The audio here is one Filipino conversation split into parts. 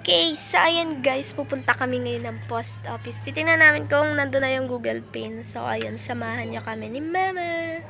Okay, so ayan guys, pupunta kami ngayon ng post office. Titingnan namin kung nandun na yung Google Pin. So ayan, samahan niyo kami ni Mama.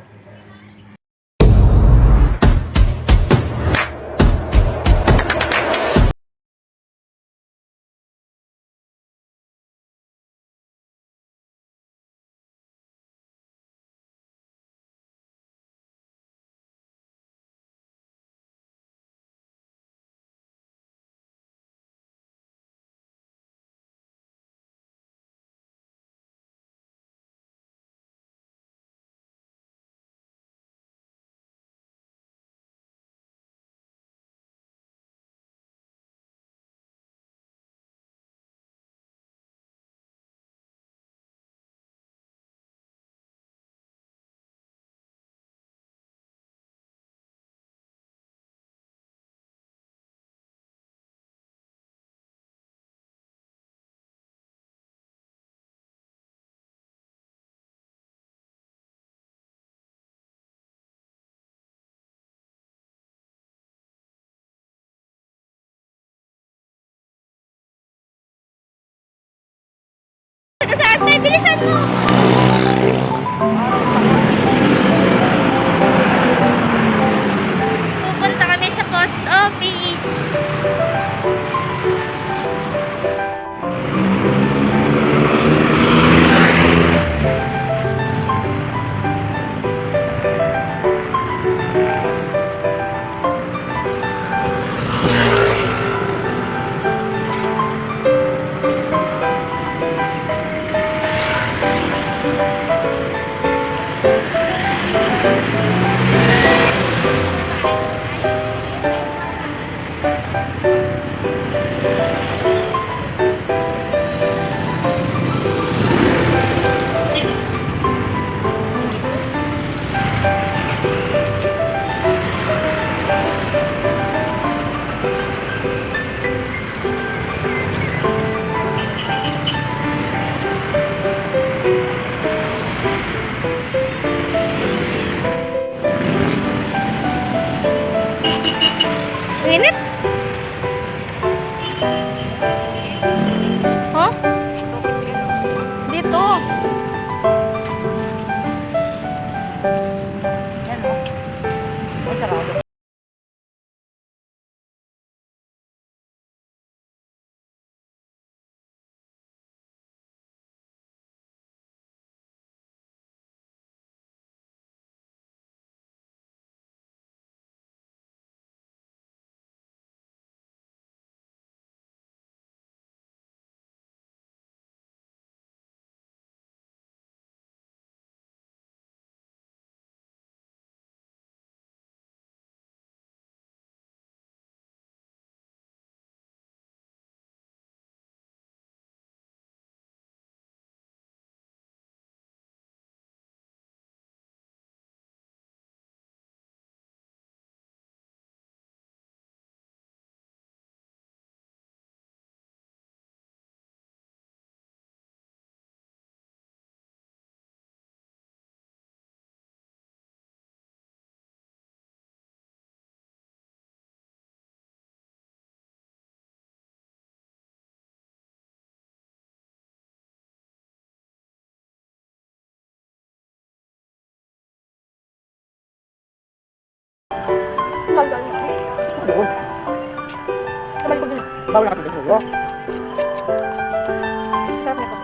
Bilisan mo! Sarado. Doon. Kamay ko dun. Bawal natin dito. Oh. Sarap na to.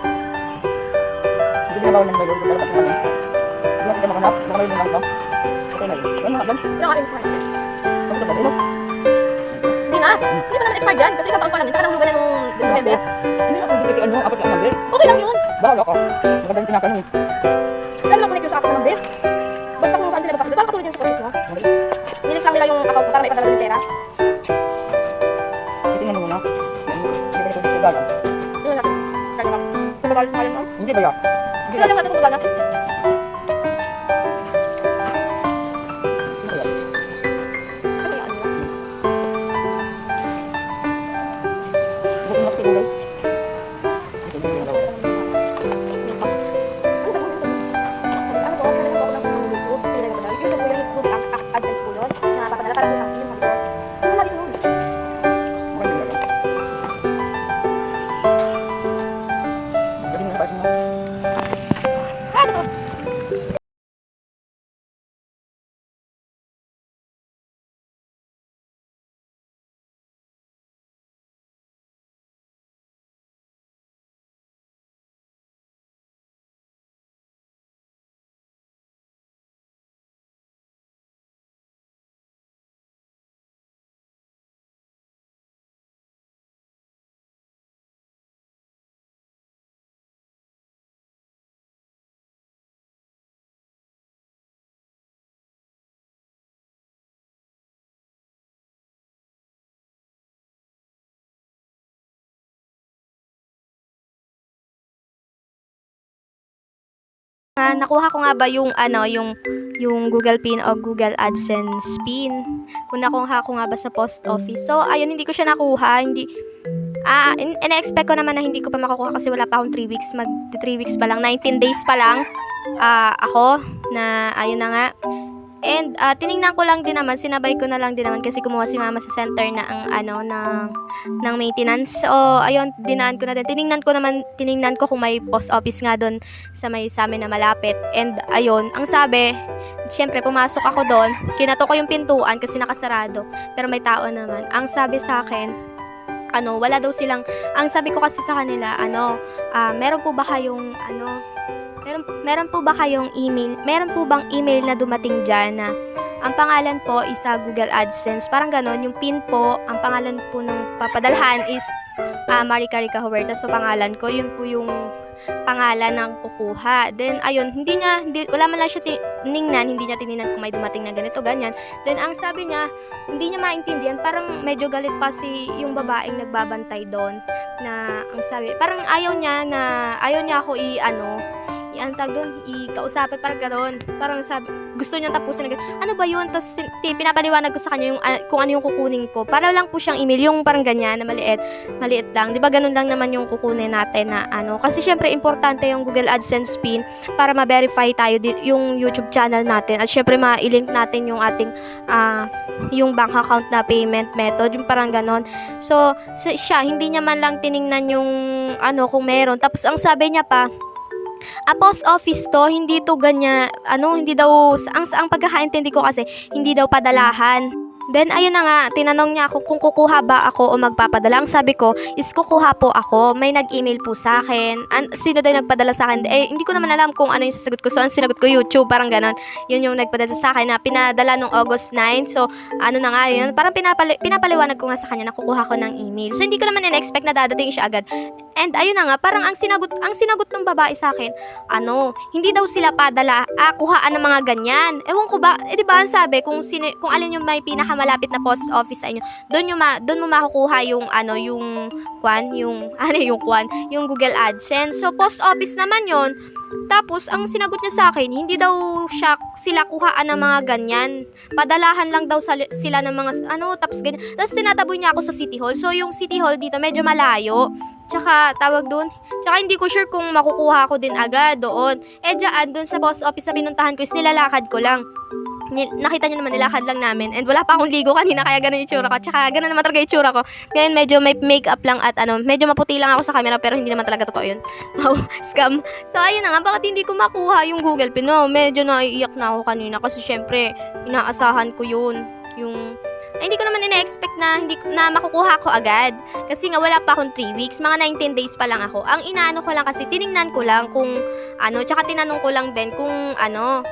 Hindi na bawal ng mayo. Hindi na bawal ng Hindi na kita makanap. Baka may lumang ito. Okay na yun. Ano nga Nakain ko. Ano ba ito? Hindi na. Hindi pa naman expired yan. Kasi isang taon pa namin. Saka nang lugan na nung November. Hindi ako dito ano. Apat ka number. Okay lang yun. Bawal ako. Maganda yung tinatanong. Lalo na connect yung sa account number. Basta kung saan sila magkakabit. Parang katulad yung sa police mo. Nilink lang nila yung account ko para may padala ng pera. Titingnan mo muna. Hindi ka ito gagal. Yun. Kaya lang. Tumagal mo rin mo. Hindi ba yan? Hindi lang natin kung gana. Nakuha ko nga ba yung ano, yung yung Google Pin o Google AdSense Pin. Kung nakuha ko nga ba sa post office. So, ayun, hindi ko siya nakuha. Hindi, ah, in- ina-expect ko naman na hindi ko pa makukuha kasi wala pa akong 3 weeks. Mag 3 weeks pa lang. 19 days pa lang ah, ako na, ayun na nga. And ah, tiningnan ko lang din naman, sinabay ko na lang din naman kasi kumuha si mama sa center na ang ano ng ng maintenance. So ayun, dinaan ko na din. Tiningnan ko naman, tiningnan ko kung may post office nga doon sa may sa amin na malapit. And ayun, ang sabi, syempre pumasok ako doon, kinato ko yung pintuan kasi nakasarado. Pero may tao naman. Ang sabi sa akin, ano, wala daw silang, ang sabi ko kasi sa kanila, ano, ah, meron po ba kayong, ano, meron, po ba kayong email, meron po bang email na dumating dyan na ang pangalan po is sa Google AdSense. Parang ganon, yung pin po, ang pangalan po ng papadalhan is uh, Marika Rica Huerta. So, pangalan ko, yun po yung pangalan ng kukuha. Then, ayun, hindi niya, hindi, wala man lang siya tiningnan, hindi niya tininan kung may dumating na ganito, ganyan. Then, ang sabi niya, hindi niya maintindihan, parang medyo galit pa si yung babaeng nagbabantay doon na ang sabi, parang ayaw niya na, ayaw niya ako i, ano, i, tawag doon, i-kausapin, parang gano'n. Parang sabi, gusto niya tapusin gano'n. Ano ba yun? Tapos, pinapaliwanag ko sa kanya yung, ah, kung ano yung kukunin ko. Para lang po siyang email, yung parang ganyan, na maliit, maliit lang. Di ba ganun lang naman yung kukunin natin na ano. Kasi syempre, importante yung Google AdSense pin para ma-verify tayo di- yung YouTube channel natin. At syempre, ma-link natin yung ating, ah, yung bank account na payment method, yung parang ganon. So, si- siya, hindi niya man lang tiningnan yung ano, kung meron. Tapos, ang sabi niya pa, a post office to, hindi to ganyan, ano, hindi daw, ang, ang pagkakaintindi ko kasi, hindi daw padalahan. Then, ayun na nga, tinanong niya ako kung kukuha ba ako o magpapadala. Ang sabi ko, is kukuha po ako. May nag-email po sa akin. An- sino daw nagpadala sa akin? Eh, hindi ko naman alam kung ano yung sasagot ko. So, ang sinagot ko, YouTube, parang ganon. Yun yung nagpadala sa akin na pinadala nung August 9. So, ano na nga yun, parang pinapali- pinapaliwanag ko nga sa kanya na kukuha ko ng email. So, hindi ko naman in-expect na dadating siya agad. And ayun na nga, parang ang sinagot, ang sinagot ng babae sa akin, ano, hindi daw sila padala, ah, kuhaan ng mga ganyan. Ewan ko ba, eh di ba ang sabi, kung, sino, kung alin yung may pinakamalapit na post office sa inyo, doon yung ma, doon mo makukuha yung, ano, yung, kwan, yung, ano yung kwan, yung Google AdSense. So, post office naman yon tapos, ang sinagot niya sa akin, hindi daw siya, sila kuhaan ng mga ganyan. Padalahan lang daw sila ng mga, ano, tapos ganyan. Tapos, tinataboy niya ako sa City Hall. So, yung City Hall dito, medyo malayo. Tsaka, tawag doon. Tsaka, hindi ko sure kung makukuha ko din agad doon. Eh, dyan, doon sa post office na pinuntahan ko is nilalakad ko lang. Ni- nakita niyo naman, nilakad lang namin. And wala pa akong ligo kanina, kaya ganun yung tsura ko. Tsaka, ganun naman talaga yung ko. Ngayon, medyo may makeup lang at ano, medyo maputi lang ako sa camera, pero hindi naman talaga totoo yun. Wow, scam. So, ayun na nga, bakit hindi ko makuha yung Google Pin? No, medyo naiiyak na ako kanina kasi syempre, inaasahan ko yun. Yung, ay, hindi ko naman ina-expect na hindi na makukuha ko agad. Kasi nga wala pa akong 3 weeks, mga 19 days pa lang ako. Ang inaano ko lang kasi tiningnan ko lang kung ano, tsaka tinanong ko lang din kung ano.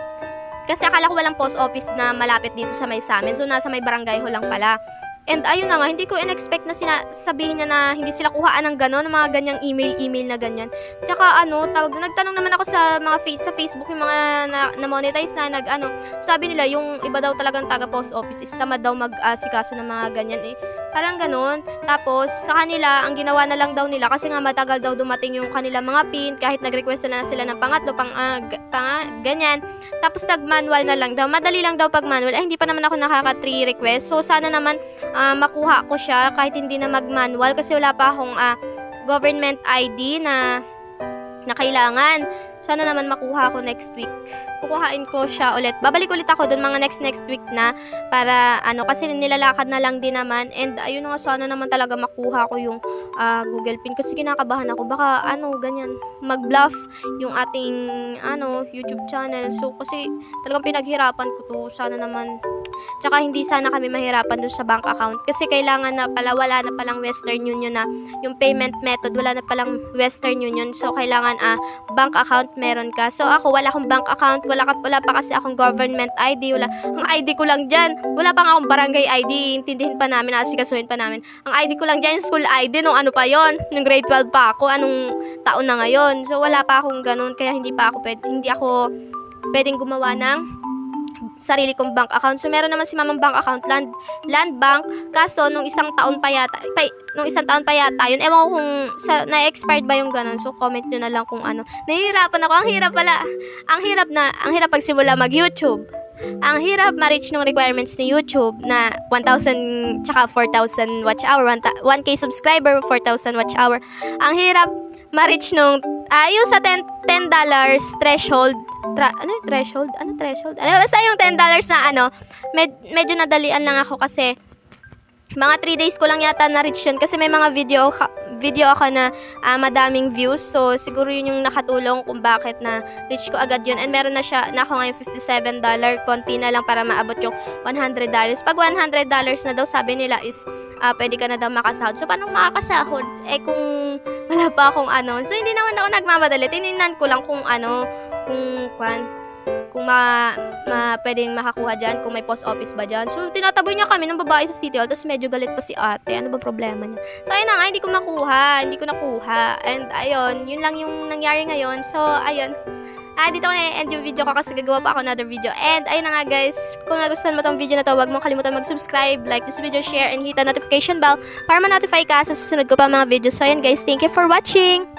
Kasi akala ko walang post office na malapit dito sa may sa amin. So nasa may barangay ho lang pala. And ayun na nga, hindi ko in-expect na sina- niya na hindi sila kuhaan ng gano'n, ng mga ganyang email-email na ganyan. Tsaka ano, tawag, nagtanong naman ako sa mga face, sa Facebook, yung mga na, na monetize na nag ano, sabi nila yung iba daw talagang taga post office is tamad daw mag-asikaso ng mga ganyan eh. Parang ganun. Tapos sa kanila, ang ginawa na lang daw nila kasi nga matagal daw dumating yung kanila mga pin kahit nag-request na sila ng pangatlo, pang, g- pang ah, ganyan. Tapos nag-manual na lang daw. Madali lang daw pag manual. Eh, hindi pa naman ako nakaka 3 request. So sana naman ah, makuha ko siya kahit hindi na mag-manual kasi wala pa akong ah, government ID na na kailangan. Sana naman makuha ko next week. Kukuhain ko siya ulit. Babalik ulit ako dun mga next next week na para ano kasi nilalakad na lang din naman and ayun nga sana naman talaga makuha ko yung ah, Google Pin kasi kinakabahan ako baka ano ganyan mag-bluff yung ating ano YouTube channel. So kasi talagang pinaghirapan ko to. Sana naman Tsaka hindi sana kami mahirapan dun sa bank account kasi kailangan na pala wala na palang Western Union na yung payment method wala na palang Western Union so kailangan ah bank account meron ka. So ako wala akong bank account, wala ka wala pa kasi akong government ID, wala ang ID ko lang diyan. Wala pa nga akong barangay ID, intindihin pa namin, asikasuhin pa namin. Ang ID ko lang diyan school ID nung ano pa yon, nung grade 12 pa ako, anong taon na ngayon. So wala pa akong ganun kaya hindi pa ako pwede, hindi ako pwedeng gumawa ng sarili kong bank account. So, meron naman si mamang bank account, land, land bank. Kaso, nung isang taon pa yata, pa, nung isang taon pa yata, yun, ewan ko kung sa, na-expired ba yung ganun. So, comment nyo na lang kung ano. Nahihirapan ako. Ang hirap pala. Ang hirap na, ang hirap pagsimula mag-YouTube. Ang hirap ma-reach ng requirements ni YouTube na 1,000 tsaka 4,000 watch hour, 1 1k subscriber, 4,000 watch hour. Ang hirap ma-reach nung ah yung sa 10 $10 threshold tra, ano yung threshold? Ano threshold? Ano, basta yung $10 na ano, med, medyo nadalian lang ako kasi mga 3 days ko lang yata na-reach yun kasi may mga video ka, video ako na ah, madaming views. So, siguro yun yung nakatulong kung bakit na reach ko agad yun. And meron na siya, na ako ngayon $57. Konti na lang para maabot yung $100. Pag $100 na daw, sabi nila is ah, pwede ka na daw makasahod. So, paano makakasahod? Eh, kung wala pa akong ano. So, hindi naman ako nagmamadali. Tininan ko lang kung ano, kung kwan, kung ma, ma pwedeng makakuha dyan, kung may post office ba dyan. So, tinataboy niya kami ng babae sa City Hall, tapos medyo galit pa si ate. Ano ba problema niya? So, ayun na nga, hindi ko makuha. Hindi ko nakuha. And, ayun, yun lang yung nangyari ngayon. So, ayun. Ah, dito ko na-end yung video ko kasi gagawa pa ako another video. And, ayun na nga guys, kung nagustuhan mo tong video na to, huwag mo kalimutan mag-subscribe, like this video, share, and hit the notification bell para ma-notify ka sa susunod ko pa mga videos. So, ayun guys, thank you for watching!